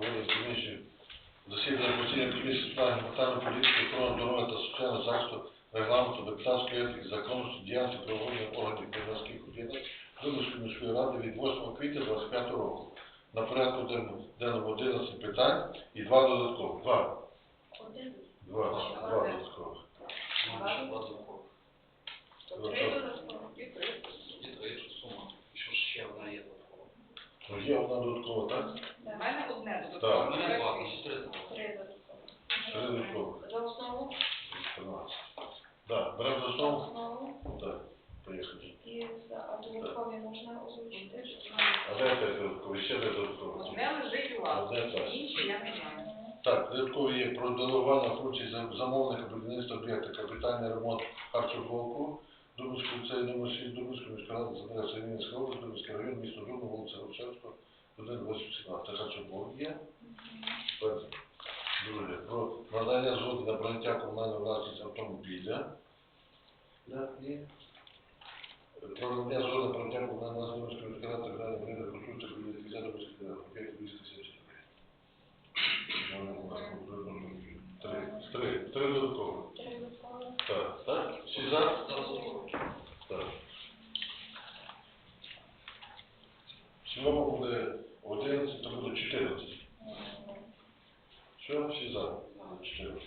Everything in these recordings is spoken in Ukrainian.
Калуния Стивинши, засилена партийна комисия с парламентарна политика, хрона здоровията, социална защита, регламото, депутатска етика, законност, идеалности, правоводни органи, граждански година, Дъговски мужской радили двойство квита 25 року. На приятно деном 11 питань і два додаткових. Два. Два. Два додаткових. Два додаткових. Три додаткових і три. І три сума. Що ж додаткова? Є? Мене одне Так. додатково. У мене два, і три додаткові. Три додатково. За основу. 14. Так, беремо за За основу? основу. Так, поїхали. І за а додаткові можна озвучити. А де те додаткові? Ще де додаткові? Одне лежить у вас. Одне так. Інші я не знаю. Так, додаткові є про делегування функцій зам- замовника будівництва об'єкта капітальний ремонт харчоблоку, Дубинського ліцею номер 6, Дубинської міської ради, за адресою Вінницька область, Дубинський район, місто Дубно, вулиця Рушевського, 187 автокачевология. Първо. Друге. Про продажа злоти на броните комунальна власт автомобиля. Да, и Продължение за да протягам на нас българска разградата, да не бъде консулта, които да излязат от сега, как ви сте се Три, три за такова. Да, да, си за? Да. Си много благодаря. Буде 11, то буде 14. Що, всі за? 14.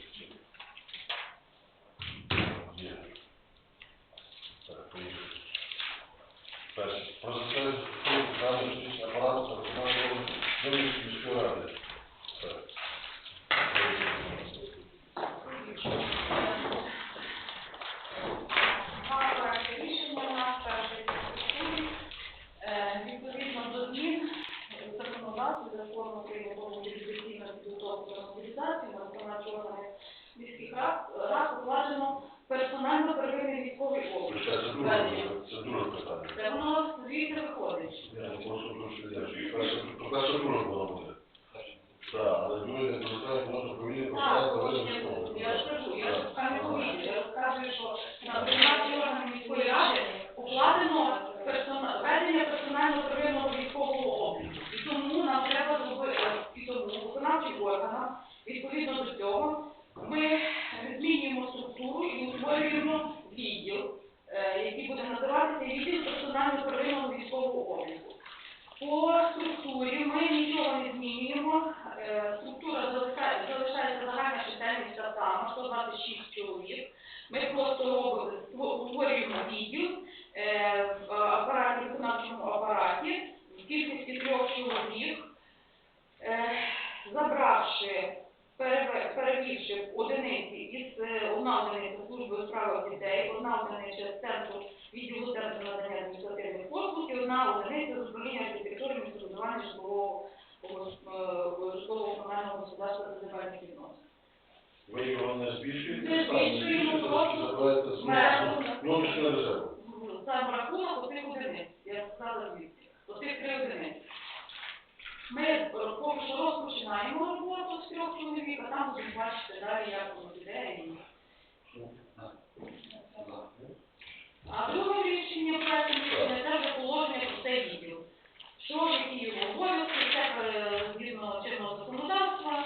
Є. Так, поїхали. Перше. Про затвердження технічного апарату та виконання Донецької міської ради. Так. Два проекти рішення у нас перший стосує, е, відповідно до змін законодавства закону України про мобілізаційну підготовку та мобілізацію на виконавчі органи міських рад, рад укладено персонально первинний військовий облік. Це друге, це друге питання. Це воно звідти виходить. Я не просто прошу віддячити. Перше, то перше друге воно буде. Так, але друге не дозволяє, тому що повинні Так, починати положення, виробити я ж кажу, я ж саме комісію, я розказую, що на виконавчі органи міської ради укладено персона- ведення персонально первинного військового обліку. І тому нам треба зробити, і тому виконавчим органам, відповідно до цього, ми змінюємо структуру і утворюємо відділ, е, який буде називатися відділ персонально первинного військового обліку. По структурі ми нічого не змінюємо. Е, Структура залишається загальна чисельність та сама, 126 чоловік. Ми просто створюємо відділ е, в апараті, виконавчому апараті в кількості трьох чоловік, е, забравши, перевівши одиниці із одна одиниця служби у дітей, одна одиниця з центру відділу центру надання адміністративних послуг і одна одиниця з управління архітектури житлового е, житлового комунального господарства та земельних відносин. Ви його не збільшуєте? Не збільшуємо, просто внутрішнього резерву. Сам рахунок оцих одиниць, я сказала звідси, оцих три одиниці. Ми поки розпочинаємо роботу з трьох чоловік, а там будемо бачити далі, як воно піде. і- А друге рішення проекту рішення це вже положення про цей відділ. Що які його обов'язки, це е, згідно чинного законодавства,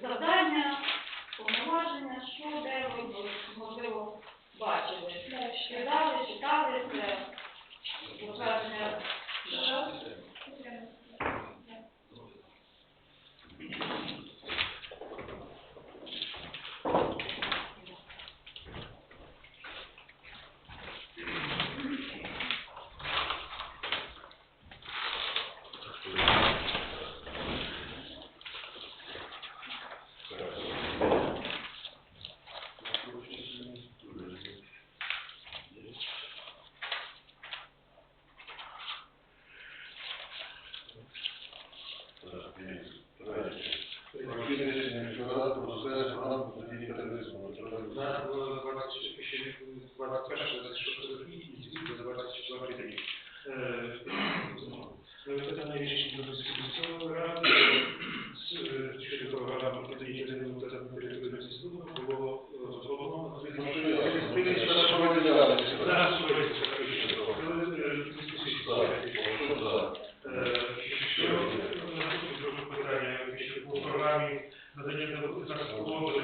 завдання, повноваження, що де ви можливо бачили. Читали, читали, це затвердження. програмі надання допомоги нашого фонду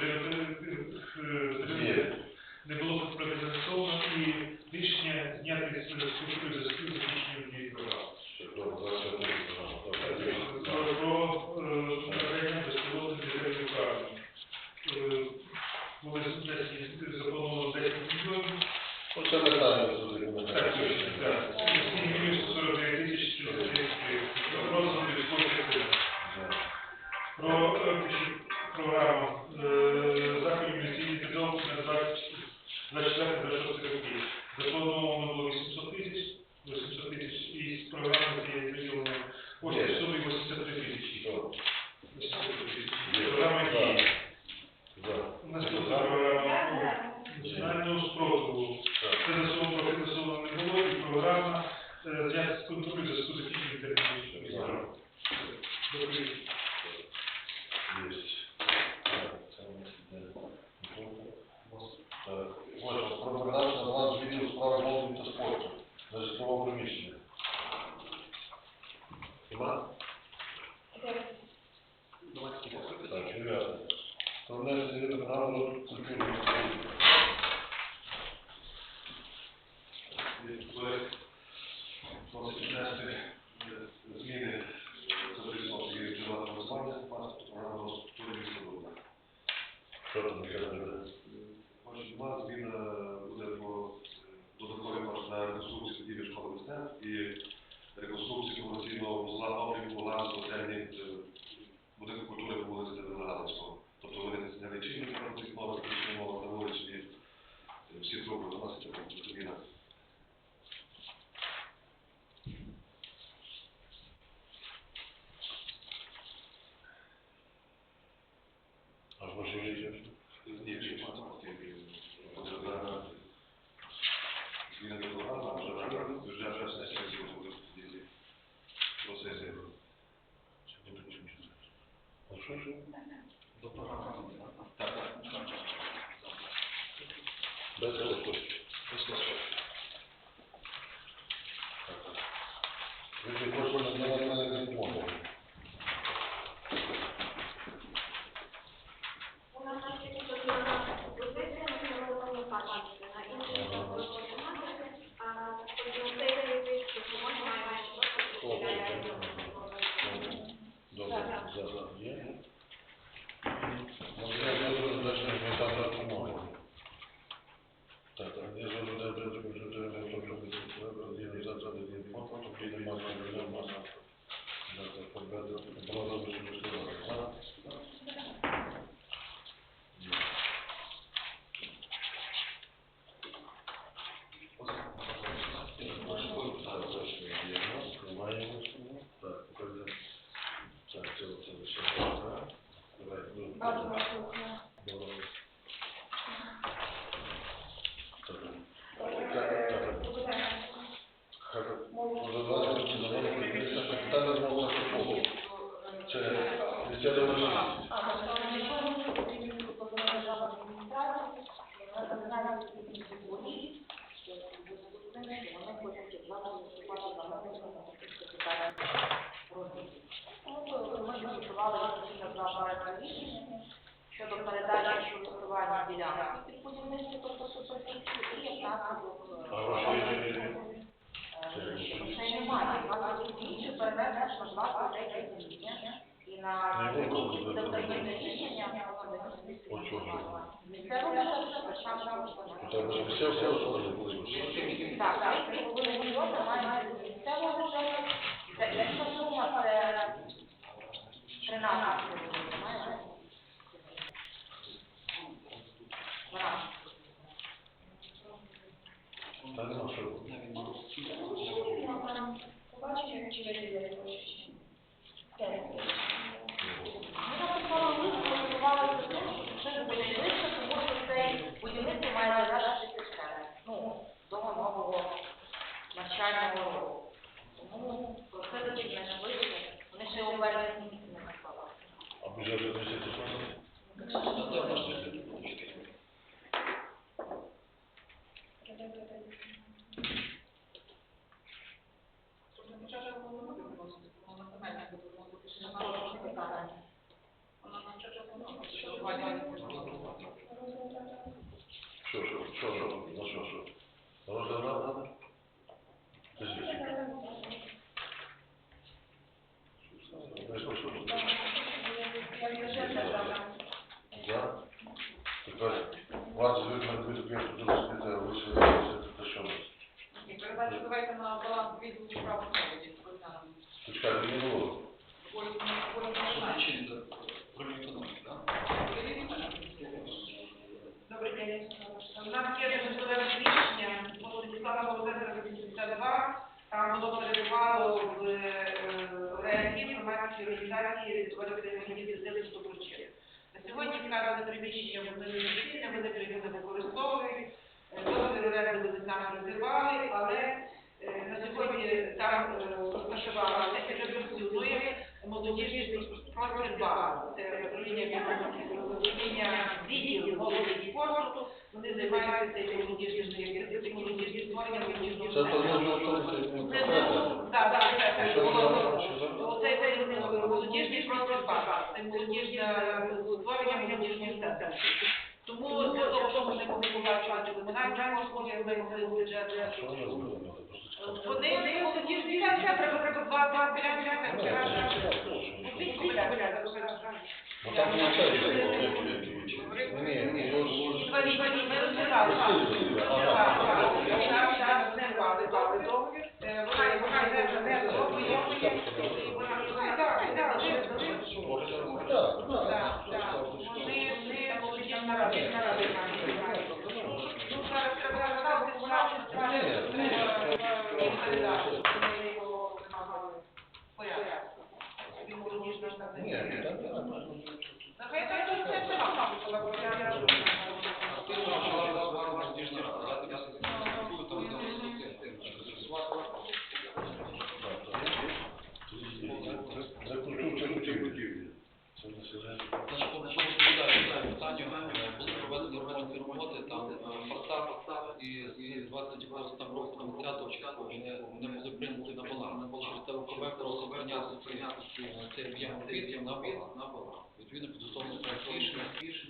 спротиву. Це засовано профінансовано не було, і програма е, я сконтролюю за 100 технічних термінів. Добре. ちょうどこの Тобто все, все условия будуть. Так, так, Що? За що? Розглядав? я розташувала існує молодіжний спортбар, це управління управління відділу молоді спорту, вони займаються і молодіжними і молодіжні створення молодіжного це молодіжний спортбар, це молодіжне е, створення молодіжного центру. Тому ми не побудувати комунальні послуги, ми могли бюджет. Вони ну, тоді ж біля все треба треба два два біля біля біля. Пустіть біля біля. Ну там не все було. Ні, ні, інвалідні ми розбирали. Вона вона не мали дали договір. Вона вона не не зробила. Вона так, так, так. Так, так. Вони не можуть наразі наразі. Ну зараз треба наразі, вона Και εγώ δεν είμαι εγώ που έχω κάνει. Φορέα. Δεν είμαι που δεν είναι μέσα στην накопичувального, це об'єм новин на баланс. Відповідно, підготовлено проект рішення, рішення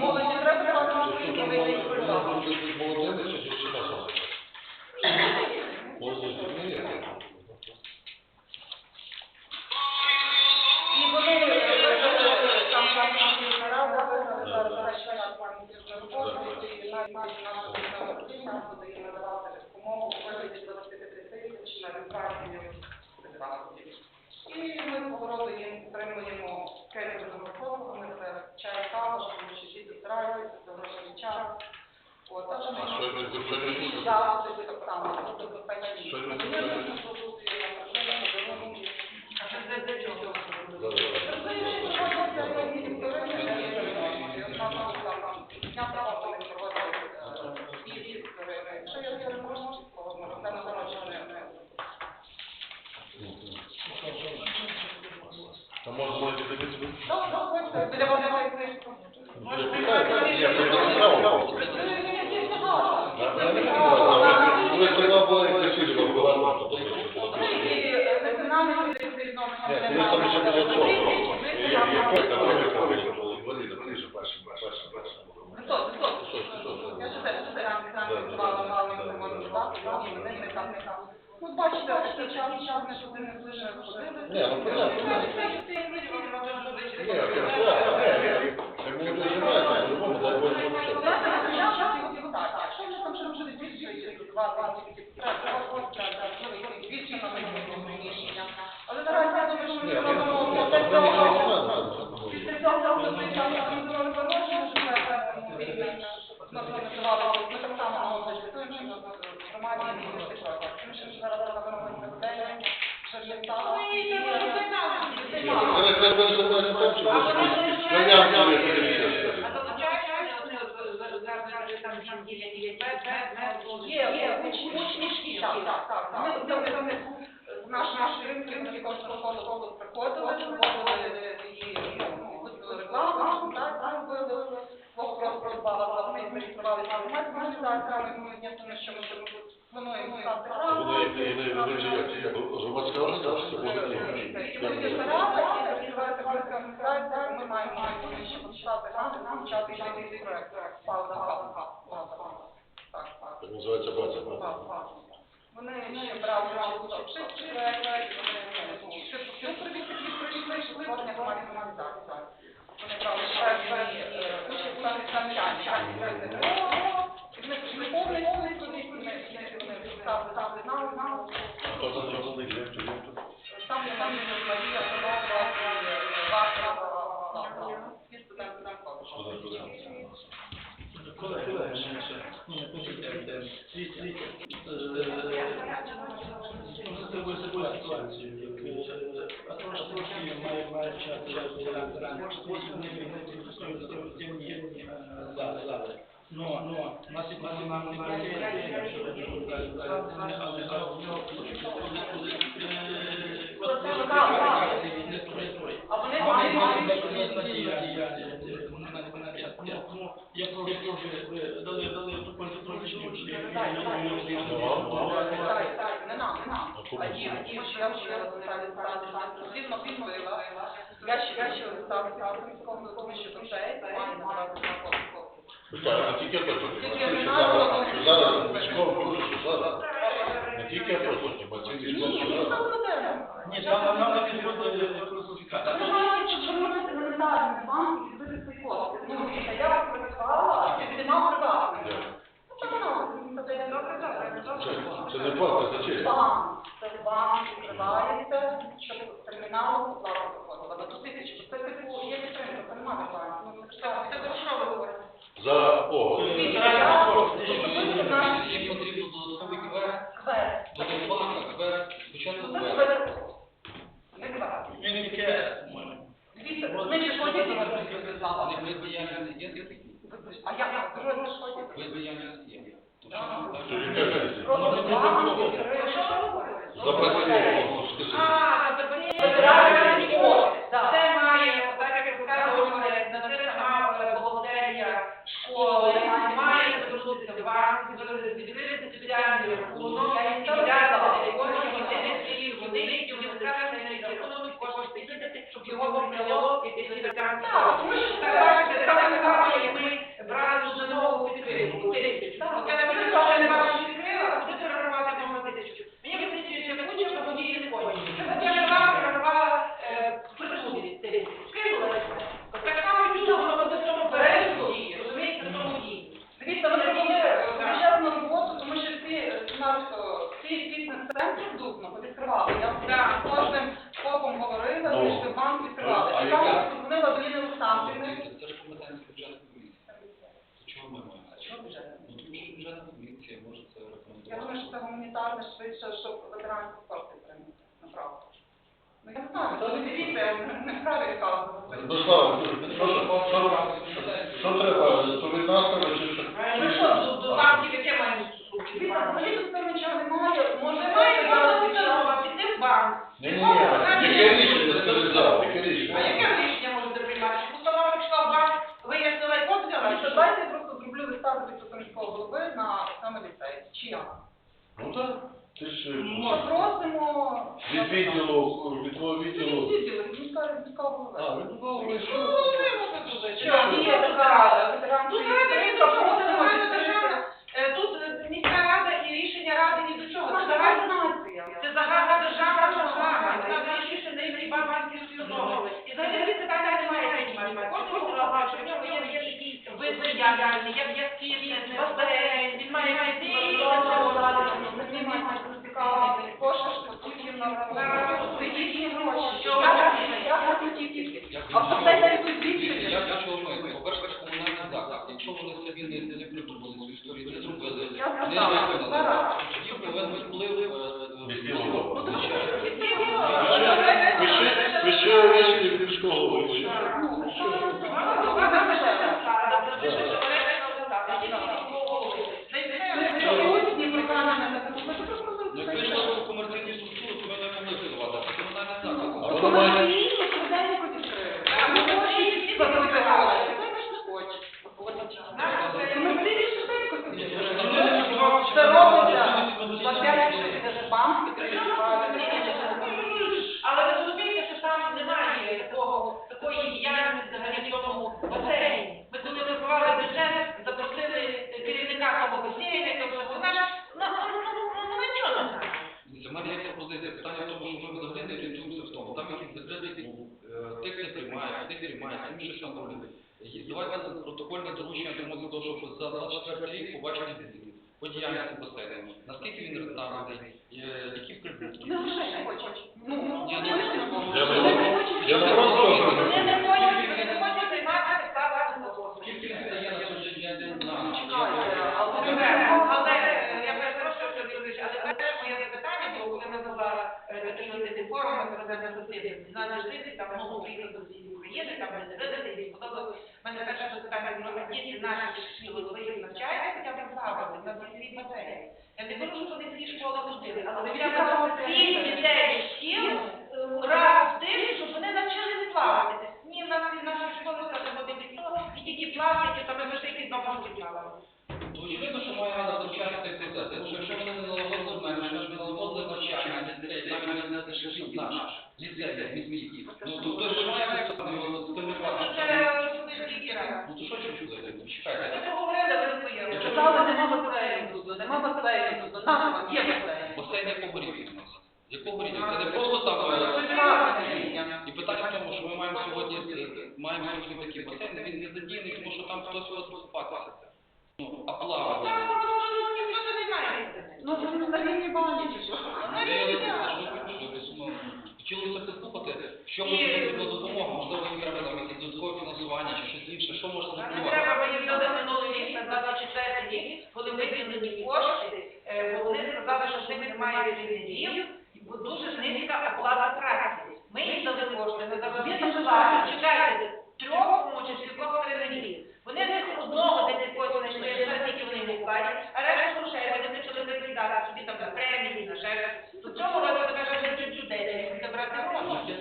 Молоді треба, що тільки вийти з Володимировича. Але зараз я думаю, що ми зробимо після цього організували порожнення, що ми так само запитуємо, що громаді не зараз робимо що є стало наш наш кожного школу приходили, ну, ми громадськими організаціями, ми стати Вони вони вони ж як як громадська організація, Ми вони рада, і зареєструвалися громадська організація, ми маємо можливість, щоб почати гранти, почати йти проект. Пауза, пауза, пауза. Так, так. так називається база. Вони ще брали участь у шести проєктах, вони ще супровід такі пройшли, що створення громадської організації. Вони брали певні е, участь там навчання, вони пішли повністю, вони вони ставили там знали, знали. Хто за нього не директор? Там є там є Марія Солова, Вахова, всі студенти там ходять. Колеги, ще, ще, ну, послухайте, світ, світ, з тобою такою ситуацією, як а трошки має не темні зали. Но, но, у нас є національна ідея, що ви але але. А вони мають мають тому я прошу, щоб ви дали дали ту конституцію чи Так, так, не нам, не нам. А їм, їм, що я вже сильно підбила. Я ще, я ще ставлю військовому, тому що до цей має надавати на копію. Так, тільки то, що зараз зараз військово зараз. Не тільки то, що ці Ні, військові, ні, що зараз. це не те. Ні, там нам не підходить класифікація. Ви маєте звернутися елементарний банк і збити цей код. Ну, я вас працювала, і нема приватний. Ну, це не надо, це добре, добре, Це- Це не банк, це. Банк, відкривається, щоб терміналу оплата проходила. До тисячі, це типу є підтримка, це немає банку. Ну, це Це про що ви говорите? За кого? Їм потрібно додатковий квест, Квест. до банка, квест, спочатку Це квест. квест. Не квест. Він таке, по-моєму. Дивіться, Вони ж ходять і Вони розв'язали. вид діяльності є такі? А як вони ж ходять? Вид діяльності є. Тому що Ага. ми так- Це яка Просто різниця? банк Про відкриє. що ви говорите? За працівником, скажи. А, це батьки. Федеральний код, так. Це має, так як ви сказали, на це сама бухгалтерія школи має звернутися в банк, відкрити спеціальний рахунок, і взяти кошти, і вони і вони скажуть, на які рахунок кошти їдете, щоб його вміло і після спеціальний Так, тому що Так, бачите, так само, як ми брали вже нову підтримку, тисячу. От я, наприклад, ще не бачу відкрила, а туди перерахувати можна тисячу. Мені би тисячу не куча, бо мені не хоче. Я не брала, перерахувала е, присуді тисячу. Скинула. Так само і тут воно буде в цьому переліку діє, розумієте, в цьому діє. Дивіться, вони робили величезну роботу, тому що всі начебто всі фітнес-центри вдупно повідкривали. Я Так. з кожним ФОПом говорила, Ну, що банк відкривали. а І яка? там подзвонила до Ліни Олександрівни. Це ж компетенція бюджетної комісії. То чого ми маємо? Що вже? Ну, тому що бюджетна комісія може це Я рекомендувати. думаю, що це гуманітарне швидше, щоб ветеранські кошти прийняти. Направду. Ну я не знаю, то не дивіться, я не- не вправі відказувати. Ну, що, що, що треба? То від нас треба чи що? Ну що, до- до банків яке Дивіться, стосунки? взагалі тут там нічого немає. Може, Немає, це можна зараз в банк. Ні, ні, ні. Яке рішення скажи зараз? Яке А яке рішення можете приймати? Щоб установа пішла в банк, вияснила і код взяла? Дивіться, я просто зроблю листа до підприємського голови на саме ліцей. Чи як? Ну так. Ти ж Ми просимо... від відділу, від твого відділу. А, від твого Ну, що? ви можете дуже. Що, є така ветеранська Тут рада ні до чого, це нормальна держава. Е, Тут е, міська рада і рішення ради ні до чого. Це загальна нація. Це загальна державна програма, і вона вирішує на рівні банківської установи. І взагалі питання немає піднімати. Кожен голова, що в нього є, є такі види діяльності, є дай тут. Я хочу пояснити. По-перше, комунальний заклад. Якщо вони собі не, не придумали цю історію, не зробили, Ви ще- Ви ще увечері в коли ми була е, такі на цих форумах проведення сусідів. Знаєш, жити там, ну, приїхали до всієї України, там не і сподобалось. У мене перше запитання діти наші на свій басейн. Я не кажу, що вони всі школи ходили, але б всіх дітей шкіл е, раз в тиждень, щоб вони навчилися плавати. Ні, в нас в нашій школі це буде ніхто, і тільки плавати, там ми тільки два роки плавали. Очевидно, що має рада навчати цей процес. Тому що якщо вони не налагодили в мене, що ж не налагодили навчання дітей, навіть не знати, що ж наш ліцей, міський. Ну, то хто ж має? Це студентський кіра. Ну, то що чути? Чекайте. Ми поговорили, ви своє. Казали, нема басейну, тут, нема басейну, тут, назва є басейн. Басейн якого рівня? Якого рівня? Це не просто там... е, І питання в тому, що ми маємо сьогодні, маємо сьогодні такий басейн, він не задіяний, тому що там хтось буде купатися. Ну, а плавати. Ну, це на рівні бані чи що? Хотілося б слухати, що може бути допомога, можливо, їм треба там якесь додаткове фінансування чи щось інше, що може кошти, бо вони сказали, що в них немає лідерів, бо дуже низька оплата праці. Ми їм дали кошти, ми завжди платять, чекайте, трьох, тому чи кількох тренерів. Вони десь одного десь якогось знайшли, я знаю, вони не платять, а решту грошей вони почали викидати собі там на премії, на в цьому році вони кажуть, що чуть людей, де забрати гроші.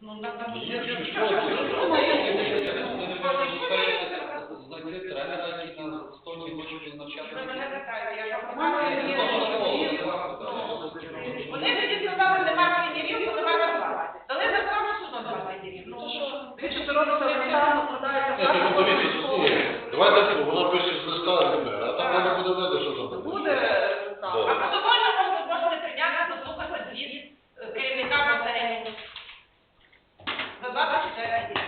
Ну, на на Є ж Знайти тренера, який на 100 хоче навчати. Ви мене питаєте, я вам Вони Вони тоді сказали, нема тренерів, бо нема зарплати. Дали зарплату судно нема тренерів. Ну, що? Дивіться, що робиться елементарно, продається Ні, ну дивіться, слухайте, давайте так, воно пише з листа ГМР, а там далі буде видно, що там. Буде, А так. протокольно можна можете прийняти, послухати звіт е, керівника басейну. За 24 рік.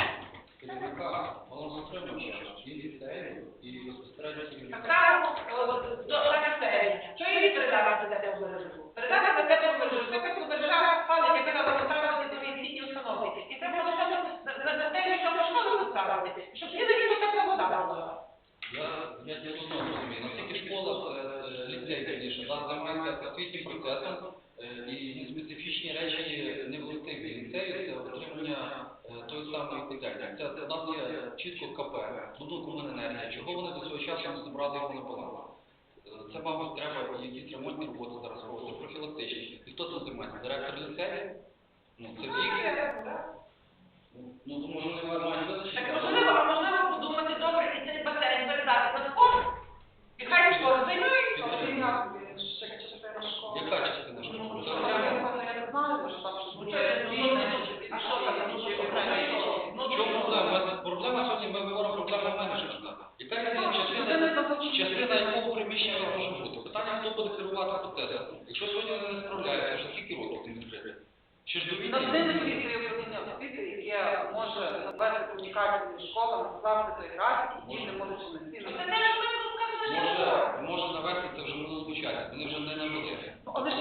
керівника малозатримувача і ліцею, і безпосередньо Так керівника. само е, до населення. Що її передати за те в мережу? Передати за те в мережу. Це як держава палить, яка треба поставити нові освітні установи. І треба лише за за те, що в школу поставити. Щоб всі такі така вода була. Я, я, я тут знову розумію, наскільки школа, е, е, ліцей, звісно, да, займається освітнім процесом, е, і специфічні речі не в колективі ліцею, це отримання е, тої самої котельні. Це у нас є чітко КП, Будинкомуненергія, чого часу не зібрали його на баланс. Це, мабуть, треба якісь ремонтні роботи зараз робити, профілактичні. І хто це займається? Директор ліцею? Ну, це вік. Ну, то може вони мають визначити. Так можливо, а можливо подумати добре і цей басейн передати на спорт. І хай школа займається. Яка частина школи? Я не знаю, може там щось буде. А що там? Ну, що В чому проблема? Ми- Проблема сьогодні, ми говоримо проблему менеджменту. Яка є частина, якого приміщення може бути? Питання, хто буде керувати протезом. Якщо сьогодні вони не справляються, вже скільки років він відкрити? Чи ж до війни. цим світі управління освіти, яке може вести комунікацію між школами, сказати той графік, і діти можуть Це не що Може, може навести це вже не часі, вони вже не на Ну, Але ж